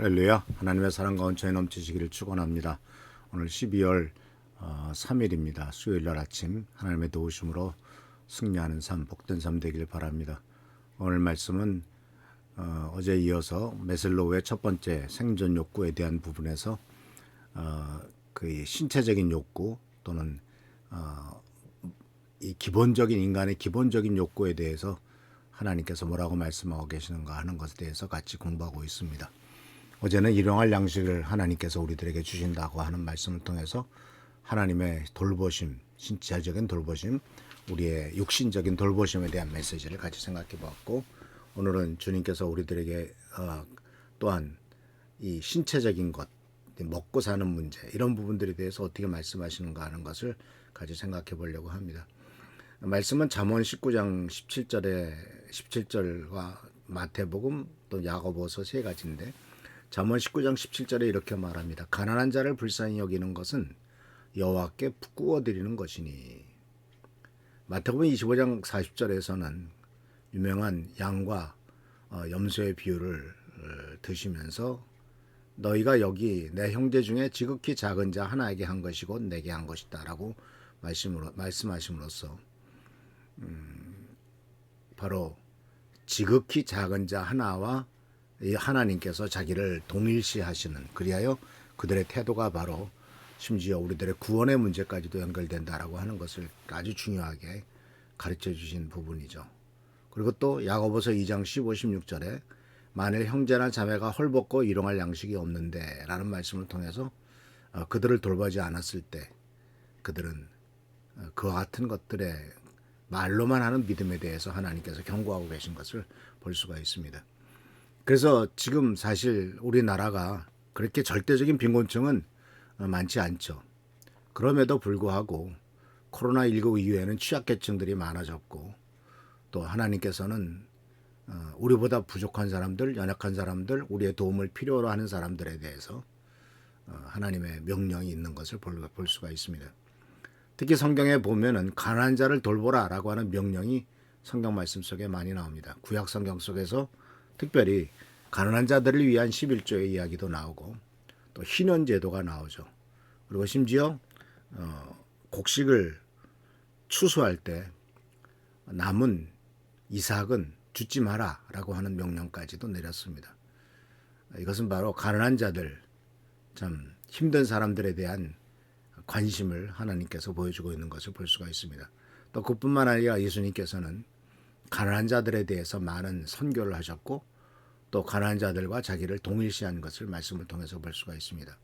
할렐루야 하나님의 사랑과 은총이 넘치시기를 축원합니다. 오늘 12월 어, 3일입니다. 수요일 날 아침 하나님의 도우심으로 승리하는 삶 복된 삶 되길 바랍니다. 오늘 말씀은 어, 어제 이어서 메슬로우의 첫 번째 생존 욕구에 대한 부분에서 어, 그 신체적인 욕구 또는 어, 이 기본적인 인간의 기본적인 욕구에 대해서 하나님께서 뭐라고 말씀하고 계시는가 하는 것에 대해서 같이 공부하고 있습니다. 어제는 일용할 양식을 하나님께서 우리들에게 주신다고 하는 말씀을 통해서 하나님의 돌보심, 신체적인 돌보심, 우리의 육신적인 돌보심에 대한 메시지를 같이 생각해 보았고 오늘은 주님께서 우리들에게 어, 또한 이 신체적인 것, 먹고 사는 문제 이런 부분들에 대해서 어떻게 말씀하시는가 하는 것을 같이 생각해 보려고 합니다. 말씀은 잠언 19장 17절에 17절과 마태복음 또 야고보서 세 가지인데 잠언 19장 17절에 이렇게 말합니다. 가난한 자를 불쌍히 여기는 것은 여호와께 부끄워 드리는 것이니. 마태복음 25장 40절에서는 유명한 양과 어, 염소의 비유를 어, 드시면서 너희가 여기 내 형제 중에 지극히 작은 자 하나에게 한 것이고 내게 한 것이다라고 말씀으로 말씀하심으로써 음, 바로 지극히 작은 자 하나와 이 하나님께서 자기를 동일시하시는 그리하여 그들의 태도가 바로 심지어 우리들의 구원의 문제까지도 연결된다라고 하는 것을 아주 중요하게 가르쳐 주신 부분이죠. 그리고 또 야고보서 2장 15, 16절에 만일 형제나 자매가 헐벗고 일용할 양식이 없는데 라는 말씀을 통해서 어, 그들을 돌보지 않았을 때 그들은 어, 그와 같은 것들에 말로만 하는 믿음에 대해서 하나님께서 경고하고 계신 것을 볼 수가 있습니다. 그래서 지금 사실 우리나라가 그렇게 절대적인 빈곤층은 어, 많지 않죠. 그럼에도 불구하고 코로나19 이후에는 취약계층들이 많아졌고 또 하나님께서는 어, 우리보다 부족한 사람들, 연약한 사람들, 우리의 도움을 필요로 하는 사람들에 대해서 어, 하나님의 명령이 있는 것을 볼 수가 있습니다. 특히 성경에 보면은 가난한 자를 돌보라라고 하는 명령이 성경 말씀 속에 많이 나옵니다. 구약 성경 속에서 특별히 가난한 자들을 위한 11조의 이야기도 나오고 또 희년 제도가 나오죠. 그리고 심지어 어, 곡식을 추수할 때 남은 이삭은 죽지 마라라고 하는 명령까지도 내렸습니다. 이것은 바로 가난한 자들, 참 힘든 사람들에 대한 관심을 하나님께서 보여주고 있는 것을 볼 수가 있습니다. 또 그뿐만 아니라 예수님께서는 가난한 자들에 대해서 많은 선교를 하셨고 또 가난한 자들과 자기를 동일시한 것을 말씀을 통해서 볼 수가 있습니다.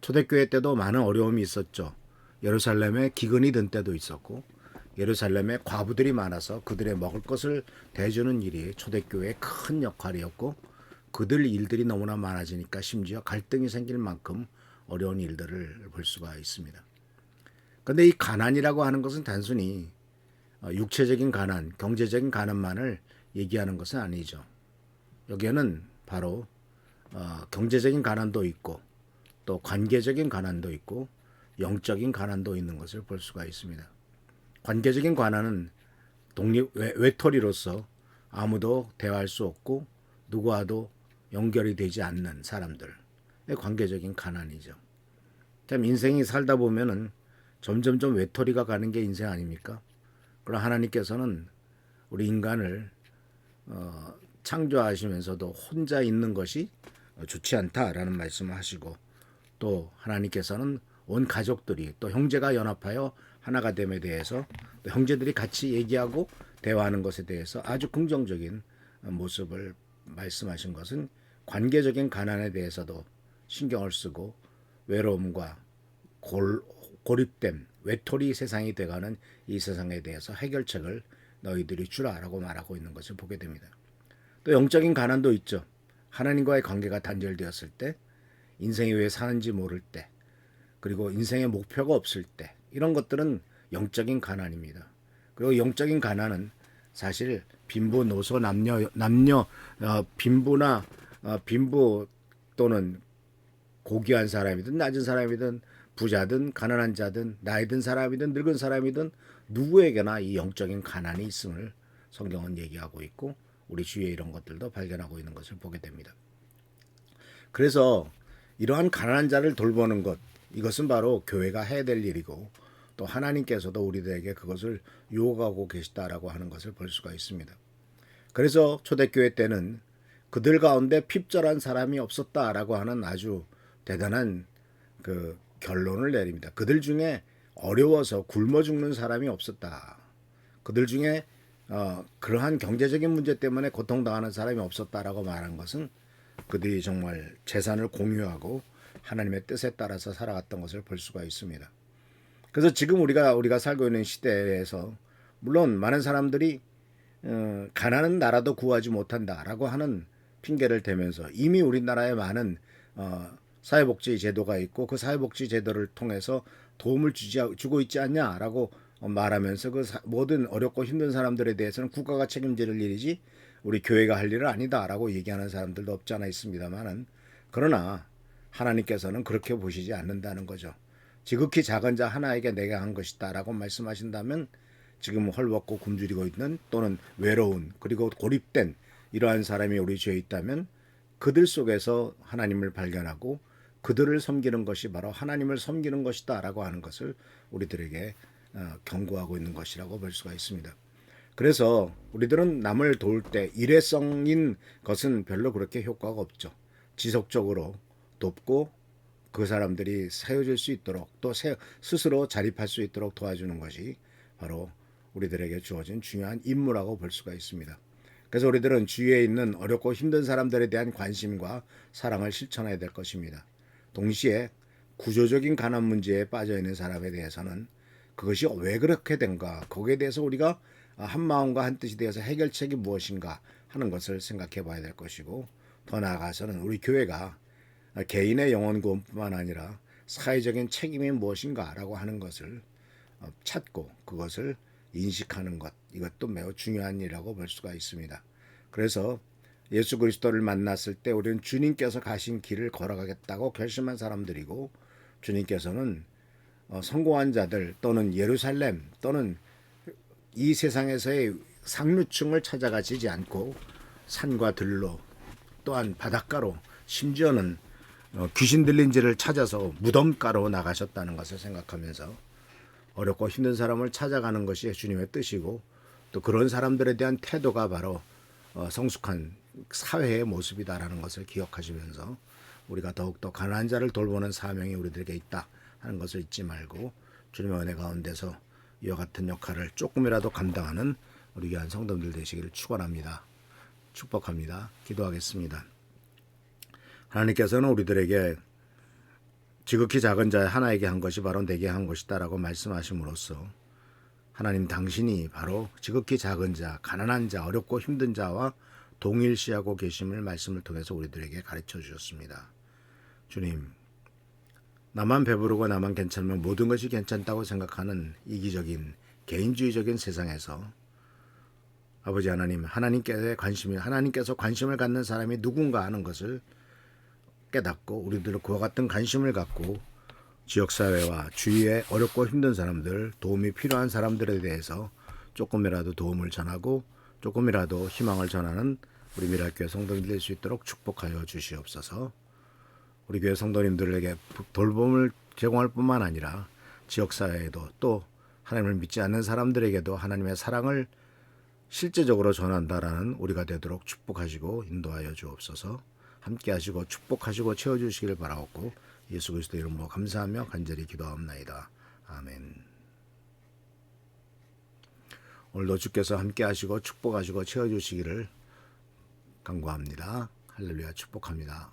초대교회 때도 많은 어려움이 있었죠. 예루살렘에 기근이 든 때도 있었고 예루살렘에 과부들이 많아서 그들의 먹을 것을 대주는 일이 초대교회의 큰 역할이었고 그들 일들이 너무나 많아지니까 심지어 갈등이 생길 만큼 어려운 일들을 볼 수가 있습니다. 그런데 이 가난이라고 하는 것은 단순히 어, 육체적인 가난, 경제적인 가난만을 얘기하는 것은 아니죠. 여기에는 바로 어, 경제적인 가난도 있고 또 관계적인 가난도 있고 영적인 가난도 있는 것을 볼 수가 있습니다. 관계적인 가난은 독립 외톨이로서 아무도 대화할 수 없고 누구와도 연결이 되지 않는 사람들. 관계적인 가난이죠. 참 인생이 살다 보면은 점점점 외톨이가 가는 게 인생 아닙니까? 그러나 하나님께서는 우리 인간을 어, 창조하시면서도 혼자 있는 것이 좋지 않다라는 말씀을 하시고 또 하나님께서는 온 가족들이 또 형제가 연합하여 하나가 됨에 대해서 또 형제들이 같이 얘기하고 대화하는 것에 대해서 아주 긍정적인 모습을 말씀하신 것은 관계적인 가난에 대해서도 신경을 쓰고 외로움과 골, 고립됨, 외톨이 세상이 돼가는 이 세상에 대해서 해결책을 너희들이 주라라고 말하고 있는 것을 보게 됩니다. 또 영적인 가난도 있죠. 하나님과의 관계가 단절되었을 때, 인생이 왜 사는지 모를 때, 그리고 인생의 목표가 없을 때, 이런 것들은 영적인 가난입니다. 그리고 영적인 가난은 사실 빈부, 노소, 남녀, 남녀, 어, 빈부나 어, 빈부 또는 고귀한 사람이든 낮은 사람이든 부자든 가난한 자든 나이 든 사람이든 늙은 사람이든 누구에게나 이 영적인 가난이 있음을 성경은 얘기하고 있고 우리 주위에 이런 것들도 발견하고 있는 것을 보게 됩니다. 그래서 이러한 가난한 자를 돌보는 것 이것은 바로 교회가 해야 될 일이고 또 하나님께서도 우리들에게 그것을 요구하고 계시다라고 하는 것을 볼 수가 있습니다. 그래서 초대교회 때는 그들 가운데 핍절한 사람이 없었다라고 하는 아주 대단한 그 결론을 내립니다. 그들 중에 어려워서 굶어 죽는 사람이 없었다. 그들 중에 어, 그러한 경제적인 문제 때문에 고통당하는 사람이 없었다라고 말한 것은 그들이 정말 재산을 공유하고 하나님의 뜻에 따라서 살아갔던 것을 볼 수가 있습니다. 그래서 지금 우리가 우리가 살고 있는 시대에서 물론 많은 사람들이 어, 가난한 나라도 구하지 못한다라고 하는 핑계를 대면서 이미 우리나라에 많은 어, 사회복지 제도가 있고 그 사회복지 제도를 통해서 도움을 주지, 주고 있지 않냐라고 말하면서 그 사, 모든 어렵고 힘든 사람들에 대해서는 국가가 책임질 일이지 우리 교회가 할 일은 아니다라고 얘기하는 사람들도 없지 않아 있습니다만은 그러나 하나님께서는 그렇게 보시지 않는다는 거죠. 지극히 작은 자 하나에게 내가 한 것이다라고 말씀하신다면 지금 헐벗고 굶주리고 있는 또는 외로운 그리고 고립된 이러한 사람이 우리 주에 있다면 그들 속에서 하나님을 발견하고 그들을 섬기는 것이 바로 하나님을 섬기는 것이다라고 하는 것을 우리들에게 어, 경고하고 있는 것이라고 볼 수가 있습니다. 그래서 우리들은 남을 도울 때 일회성인 것은 별로 그렇게 효과가 없죠. 지속적으로 돕고 그 사람들이 세워질 수 있도록 또 스스로 자립할 수 있도록 도와주는 것이 바로 우리들에게 주어진 중요한 임무라고 볼 수가 있습니다. 그래서 우리들은 주위에 있는 어렵고 힘든 사람들에 대한 관심과 사랑을 실천해야 될 것입니다. 동시에 구조적인 가난 문제에 빠져 있는 사람에 대해서는 그것이 왜 그렇게 된가 거기에 대해서 우리가 한 마음과 한 뜻이 되어서 해결책이 무엇인가 하는 것을 생각해 봐야 될 것이고 더 나아가서는 우리 교회가 개인의 영혼 구원뿐만 아니라 사회적인 책임이 무엇인가라고 하는 것을 찾고 그것을 인식하는 것 이것도 매우 중요한 일이라고 볼 수가 있습니다. 그래서 예수 그리스도를 만났을 때 우리는 주님께서 가신 길을 걸어가겠다고 결심한 사람들이고 주님께서는 어, 성공한 자들 또는 예루살렘 또는 이 세상에서의 상류층을 찾아가시지 않고 산과 들로 또한 바닷가로 심지어는 어, 귀신 들린 지를 찾아서 무덤가로 나가셨다는 것을 생각하면서 어렵고 힘든 사람을 찾아가는 것이 주님의 뜻이고 또 그런 사람들에 대한 태도가 바로 어, 성숙한 사회의 모습이다라는 것을 기억하시면서 우리가 더욱더 가난한 자를 돌보는 사명이 우리들에게 있다 하는 것을 잊지 말고 주님의 은혜 가운데서 이와 같은 역할을 조금이라도 감당하는 우리 귀한 성도들 되시기를 축원합니다. 축복합니다. 기도하겠습니다. 하나님께서는 우리들에게 지극히 작은 자 하나에게 한 것이 바로 내게 한 것이다라고 말씀하심으로써 하나님 당신이 바로 지극히 작은 자, 가난한 자, 어렵고 힘든 자와 동일시하고 계심을 말씀을 통해서 우리들에게 가르쳐 주셨습니다. 주님, 나만 배부르고 나만 괜찮으면 모든 것이 괜찮다고 생각하는 이기적인 개인주의적인 세상에서 아버지 하나님, 하나님께서 관심이 하나님께서 관심을 갖는 사람이 누군가 하는 것을 깨닫고 우리들 그와 같은 관심을 갖고 지역 사회와 주위에 어렵고 힘든 사람들, 도움이 필요한 사람들에 대해서 조금이라도 도움을 전하고 조금이라도 희망을 전하는 우리 미랄교회 성도님들 될 수 있도록 축복하여 주시옵소서. 우리 교회 성도님들에게 돌봄을 제공할 뿐만 아니라 지역 사회에도 또 하나님을 믿지 않는 사람들에게도 하나님의 사랑을 실제적으로 전한다라는 우리가 되도록 축복하시고 인도하여 주옵소서. 함께 하시고 축복하시고 채워 주시기를 바라옵고 예수 그리스도 이름으로 감사하며 간절히 기도하옵나이다. 아멘. 오늘도 주께서 함께 하시고 축복하시고 채워 주시기를 간구합니다. 할렐루야 축복합니다.